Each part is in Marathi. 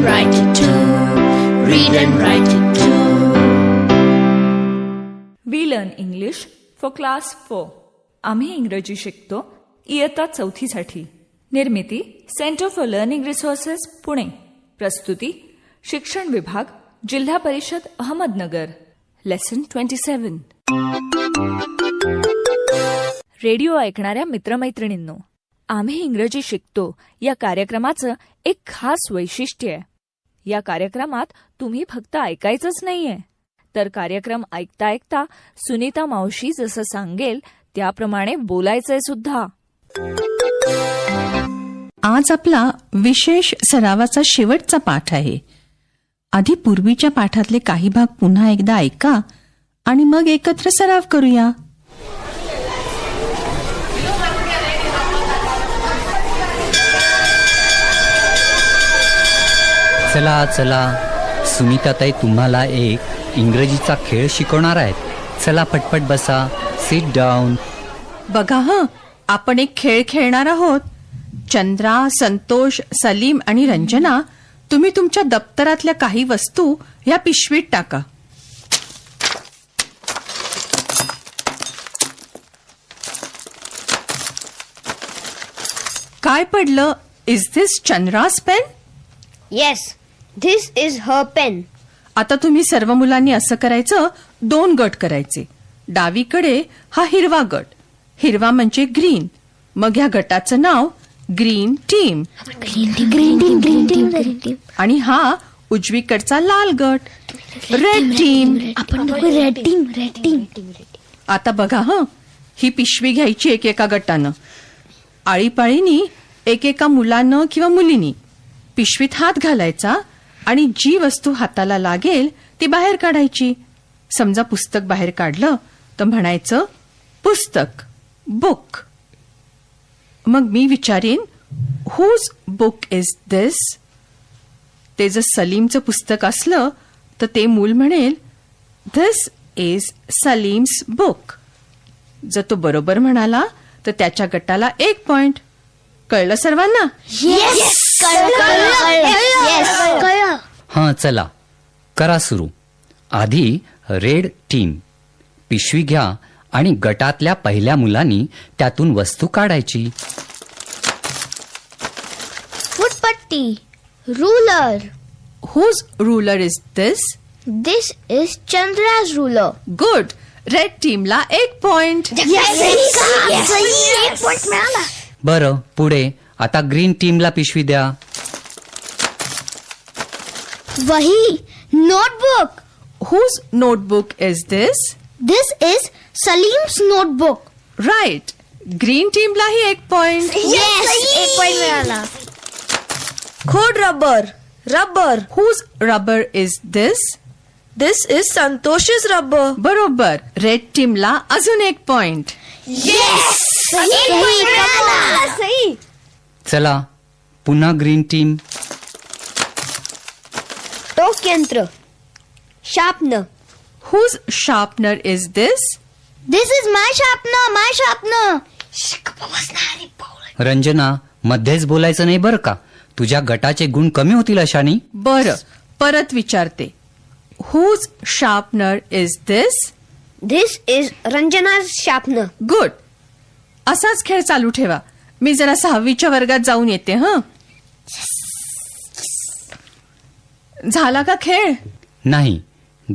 and write it too. Read and write it too. We learn English for class four आम्ही इंग्रजी शिकतो इयत्ता चौथीसाठी. निर्मिती centre for learning resources Pune. प्रस्तुती शिक्षण विभाग जिल्हा परिषद Ahmednagar. Lesson twenty seven radio ऐकणाऱ्या मित्रमैत्रिणींनो आम्ही इंग्रजी शिकतो या कार्यक्रमाचं एक खास वैशिष्ट्य आहे. या कार्यक्रमात तुम्ही फक्त ऐकायचंच नाहीये. तर कार्यक्रम ऐकता ऐकता सुनीता मावशी जसं सांगेल त्याप्रमाणे बोलायचंय सुद्धा. आज आपला विशेष सरावाचा शेवटचा पाठ आहे. आधी पूर्वीच्या पाठातले काही भाग पुन्हा एकदा ऐका आणि मग एकत्र सराव करूया. चला चला. सुनीताताई तुम्हाला एक इंग्रजीचा खेळ शिकवणार आहेत. चला पटपट बसा. सिट डाऊन बघा हं. आपण एक खेळ खेळणार आहोत. चंद्रा संतोष सलीम आणि रंजना तुम्ही तुमच्या दप्तरातल्या काही वस्तू ह्या पिशवीत टाका. काय पडलं? Is this Chandra's pen Yes, this is her pen. आता तुम्ही सर्व मुलांनी असं करायचं दोन गट करायचे. डावीकडे हा हिरवा गट. हिरवा म्हणजे ग्रीन मग ह्या गटाचं नाव green team Green team, green team, green team, green team. आणि हा उजवीकडचा लाल गट. रेड टीम आपण दोघं रेड टीम रेड टीम आता बघा हं. ही पिशवी घ्यायची एकेका गटानं. आळीपाळीनी एकेका मुलानं किंवा मुलीनी पिशवीत हात घालायचा आणि जी वस्तू हाताला लागेल ती बाहेर काढायची. समजा पुस्तक बाहेर काढलं तर म्हणायचं पुस्तक बुक मग मी विचारीन हुज बुक इज दिस ते जर सलीमचं पुस्तक असलं तर ते मूल म्हणेल धिस इज सलीम्स बुक जर तो बरोबर म्हणाला तर त्याच्या गटाला एक पॉइंट कळलं सर्वांना? Yes! कळलं हां चला. करा सुरू. आधी रेड टीम. पिशवी घ्या आणि गटातल्या पहिल्या मुलांनी त्यातून वस्तू काढायची. फुटपट्टी. Ruler whose ruler is this this is Chandra's ruler good red टीमला एक पॉइंट एक पॉइंट मिळाला बरं पुढे. आता ग्रीन टीमला पिशवी द्या. वही notebook whose notebook is this this is Salim's notebook right green टीमलाही एक पॉइंट येस एक पॉइंट मिळाला खोड rubber rubber whose rubber is this this is Santosh's rubber बरोबर रेड टीमला अजून एक पॉइंट सही चला पुन्हा ग्रीन टीम टोक यंत्र sharpener. Whose sharpener is this this is my sharpener my sharpener Ranjana मध्येच बोलायचं नाही बरं का? तुझ्या गटाचे गुण कमी होतील अशानी. बर परत विचारते. Whose sharpener is this this is Ranjana's sharpener good असाच खेळ चालू ठेवा. मी जरा सहावीच्या वर्गात जाऊन येते हं? झाला का खेळ? नाही.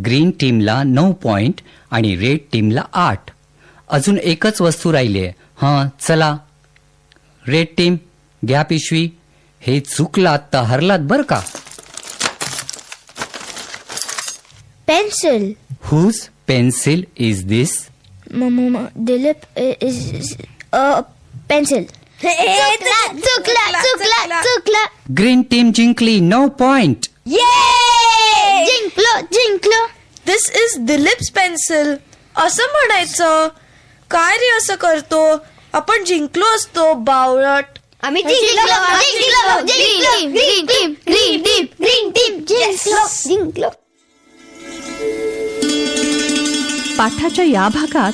ग्रीन टीमला नऊ पॉइंट आणि रेड टीमला आठ. अजून एकच वस्तू राहिली आहे. हां चला. रेड टीम घ्या पिशवी. हे चुकलात तर हरलात बरं का? Pencil. Whose pencil is this Dilip is pencil. चुकला चुकला चुकला चुकला ग्रीन टीम जिंकली नऊ पॉइंट जिंकलो जिंकलो दिस इज दिलीप्स पेन्सिल असं म्हणायचं काय रे असं करतो आपण जिंकलो असतो बावळट आम्ही जिंकलो जिंकलो जिंकलो green team green team green team जिंकलो जिंकलो पाठाच्या या भागात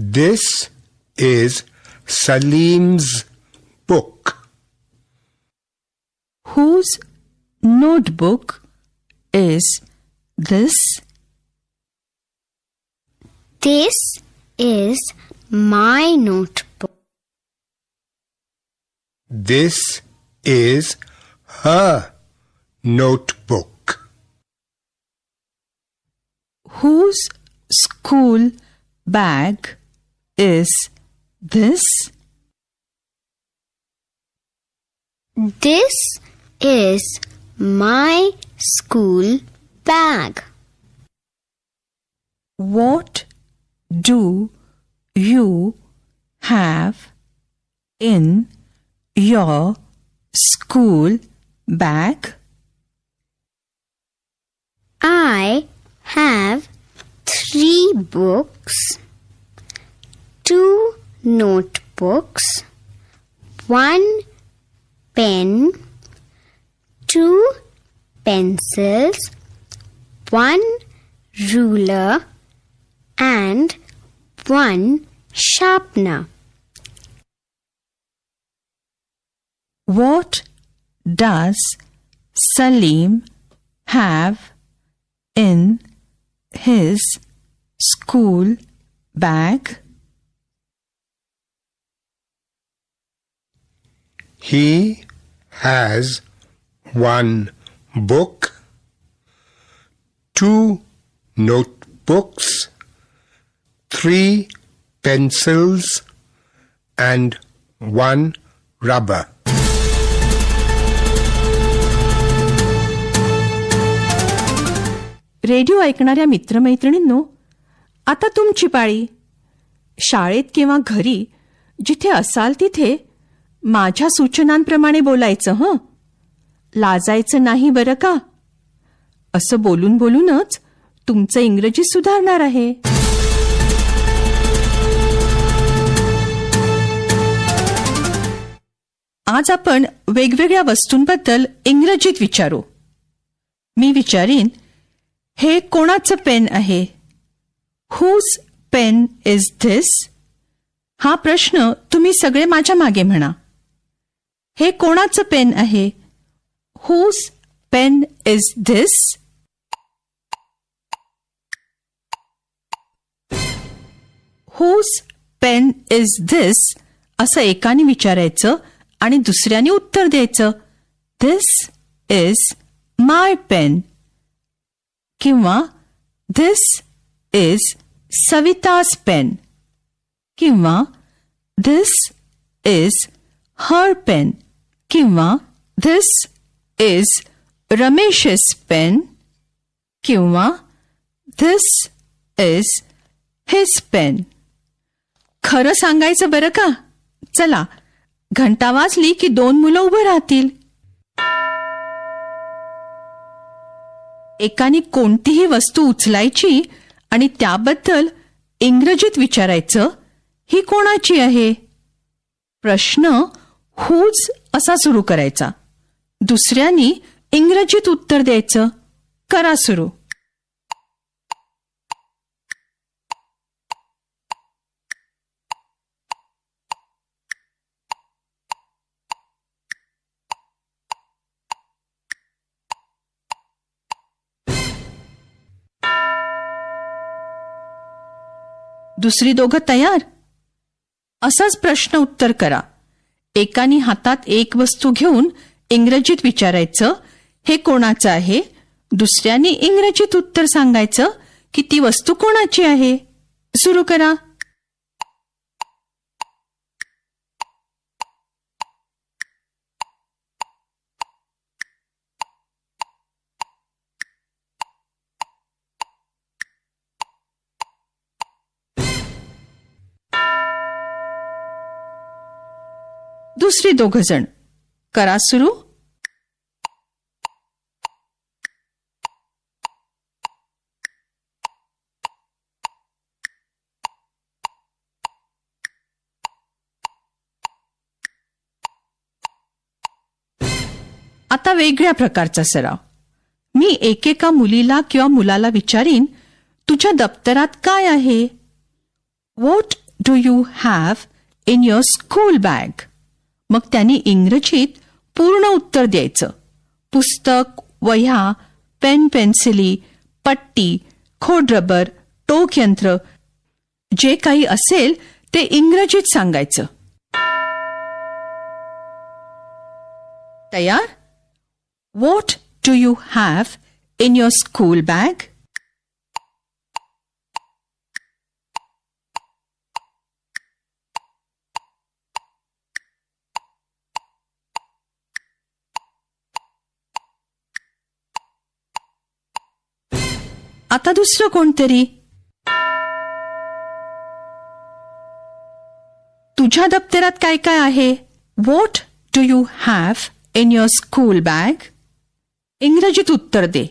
This is Salim's book. Whose notebook is this? This is my notebook. This is her notebook. Whose school bag is this? This is my school bag. What do you have in your school bag? I have three books, two notebooks, one pen, two pencils, one ruler, and one sharpener. What does Salim have in his school bag? He has one book, two notebooks, three pencils, and one rubber. Radio ऐकणाऱ्या मित्रमैत्रिणींनो आता तुमची पाळी शाळेत किंवा घरी जिथे असाल तिथे माझ्या सूचनांप्रमाणे बोलायचं हं? लाजायचं नाही बरं का? असं बोलून बोलूनच तुमचं इंग्रजी सुधारणार आहे. आज आपण वेगवेगळ्या वस्तूंबद्दल इंग्रजीत विचारू. मी विचारीन हे कोणाचं पेन आहे? हुज पेन इज धिस हा प्रश्न तुम्ही सगळे माझ्या मागे म्हणा. हे कोणाचं पेन आहे? Whose pen is this whose pen is this असं एकाने विचारायचं आणि दुसऱ्याने उत्तर द्यायचं. धिस इज माय पेन किंवा धिस इज सविताज पेन किंवा धिस इज हर पेन किंवा धिस इज रमेशस पेन किंवा धिस इज हिज पेन खरं सांगायचं बरं का? चला घंटा वाजली की दोन मुलं उभं राहतील. एकाने कोणतीही वस्तू उचलायची आणि त्याबद्दल इंग्रजीत विचारायचं ही कोणाची आहे? प्रश्न हुज असा सुरू करायचा. दुसऱ्यानी इंग्रजीत उत्तर द्यायचं. करा सुरू. दुसरी दोघं तयार? असाच प्रश्न उत्तर करा. एकानी हातात एक वस्तू घेऊन इंग्रजीत विचारायचं हे कोणाचं आहे? दुसऱ्यानी इंग्रजीत उत्तर सांगायचं की ती वस्तू कोणाची आहे? सुरू करा. दुसरी दोघ जण. करा सुरू. आता वेगळ्या प्रकारचा सराव. मी एकेका मुलीला किंवा मुलाला विचारीन तुझ्या दप्तरात काय आहे? What do you have in your school bag मग त्यांनी इंग्रजीत पूर्ण उत्तर द्यायचं. पुस्तक वह्या पेन पेन्सिली पट्टी खोडरबर टोक यंत्र जे काही असेल ते इंग्रजीत सांगायचं. तयार? What do you have in your school bag आता दुसरं कोणतरी? तुझ्या दप्तरात काय काय आहे? What do you have in your school bag इंग्रजीत उत्तर दे.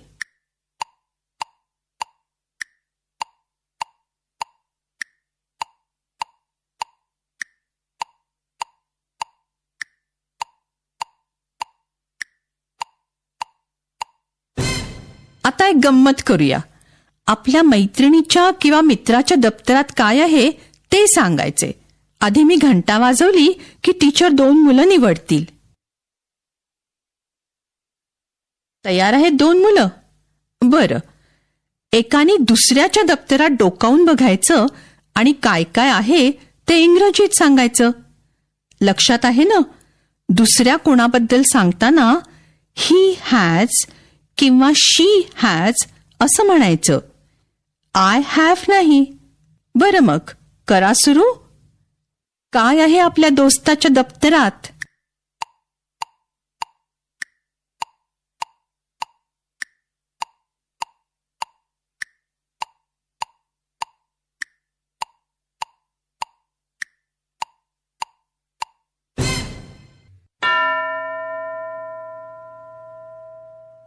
आता एक गंमत करूया. आपल्या मैत्रिणीच्या किंवा मित्राच्या दप्तरात काय आहे ते सांगायचे. आधी मी घंटा वाजवली की टीचर दोन मुलं निवडतील. तयार आहेत दोन मुलं? बरं. एकाने दुसऱ्याच्या दप्तरात डोकावून बघायचं आणि काय काय आहे ते इंग्रजीत सांगायचं. लक्षात आहे ना? दुसऱ्या कोणाबद्दल सांगताना ही हॅज किंवा शी हॅज असं म्हणायचं. आय हॅव नाही. बरं मग करा सुरू. काय आहे आपल्या दोस्ताच्या दप्तरात?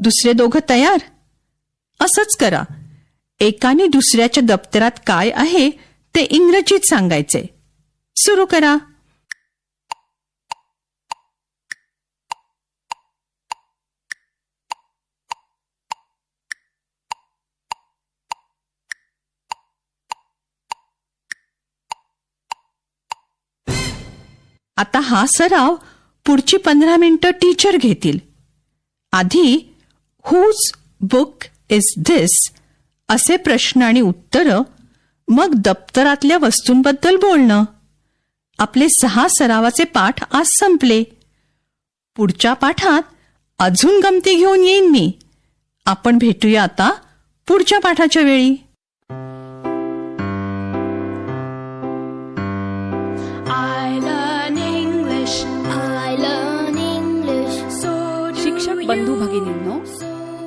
दुसरे दोघं तयार? असंच करा. एकाने दुसऱ्याच्या दप्तरात काय आहे ते इंग्रजीत सांगायचे. सुरू करा. आता हा सराव पुढची पंधरा मिनिटं टीचर घेतील. आधी हुज बुक इज धिस असे प्रश्न आणि उत्तरं मग दप्तरातल्या वस्तूंबद्दल बोलणं. आपले सहा सरावाचे पाठ आज संपले. पुढच्या पाठात अजून गमती घेऊन येईन मी. आपण भेटूया आता पुढच्या पाठाच्या वेळी. शिक्षक. बंधू भगिनींनो